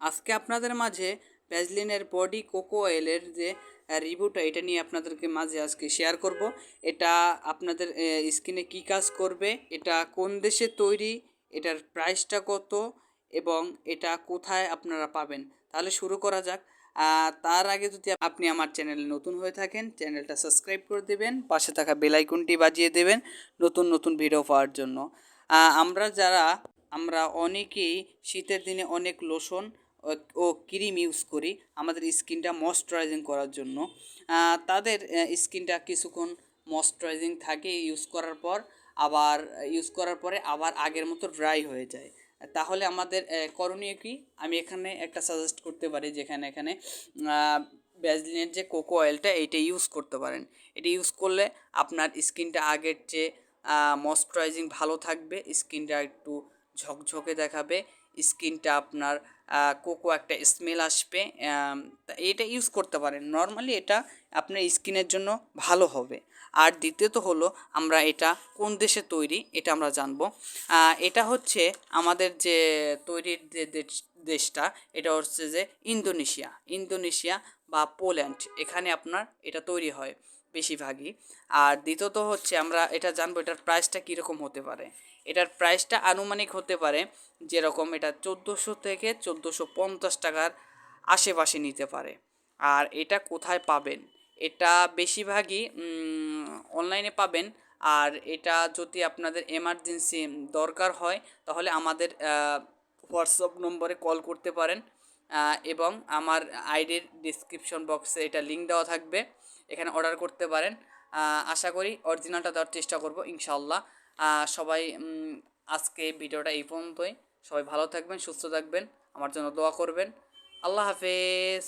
আজকে আপনাদের মাঝে ভ্যাজলিনের বডি কোকো অয়েলের যে রিভিউটা, এটা নিয়ে আপনাদেরকে মাঝে আজকে শেয়ার করব। এটা আপনাদের স্কিনে কি কাজ করবে, এটা কোন দেশে তৈরি, এটার প্রাইসটা কত, এবং এটা কোথায় আপনারা পাবেন। তাহলে শুরু করা যাক। তার আগে যদি আপনি আমার চ্যানেলে নতুন হয়ে থাকেন চ্যানেলটা সাবস্ক্রাইব করে দেবেন, পাশে থাকা বেল আইকনটি বাজিয়ে দেবেন নতুন নতুন ভিডিও পাওয়ার জন্য। আমরা যারা, আমরা অনেকেই শীতের দিনে অনেক লোশন ও- ক্রিম ইউজ করি আমাদের স্কিনটা ময়শ্চারাইজিং করার জন্য। তাদের স্কিনটা কিছুক্ষণ ময়শ্চারাইজিং থাকে ইউজ করার পর, আবার ইউজ করার পরে আবার আগের মতো ড্রাই হয়ে যায়। তাহলে আমাদের করণীয় কি? আমি এখানে একটা সাজেস্ট করতে পারি যেখানে এখানে ব্যাজলিনের যে কোকো অয়েলটা এইটা ইউজ করতে পারেন। এটা ইউজ করলে আপনার স্কিনটা আগের চেয়ে ময়শ্চারাইজিং ভালো থাকবে, স্কিনটা একটু ঝকঝকে দেখাবে স্কিনটা আপনার কোকো একটা স্মেল আসবে এটা ইউজ করতে পারেন। নর্মালি এটা আপনার স্কিনের জন্য ভালো হবে। আর দ্বিতীয়ত হলো আমরা এটা কোন দেশে তৈরি এটা আমরা জানব। এটা হচ্ছে আমাদের যে তৈরির দেশটা এটা হচ্ছে যে ইন্দোনেশিয়া। ইন্দোনেশিয়া বা পোল্যান্ড, এখানে আপনার এটা তৈরি হয় বেশিরভাগই। আর দ্বিতীয়ত হচ্ছে আমরা এটা জানব এটার প্রাইসটা কীরকম হতে পারে। এটার প্রাইসটা আনুমানিক হতে পারে যেরকম এটা চোদ্দোশো থেকে চোদ্দোশো পঞ্চাশ টাকার আশেপাশে নিতে পারে। আর এটা কোথায় পাবেন? এটা বেশিরভাগই অনলাইনে পাবেন। আর এটা যদি আপনাদের এমার্জেন্সি দরকার হয়, তাহলে আমাদের হোয়াটসঅ্যাপ নম্বরে কল করতে পারেন। এবং আমার আইডির ডিসক্রিপশন বক্সে এটা লিঙ্ক দেওয়া থাকবে, এখানে অর্ডার করতে পারেন। আশা করি অরিজিনালটা দেওয়ার চেষ্টা করব ইনশাল্লাহ সবাই আজকে ভিডিওটা এই পর্যন্তই। সবাই ভালো থাকবেন, সুস্থ থাকবেন, আমার জন্য দোয়া করবেন। আল্লাহ হাফেজ।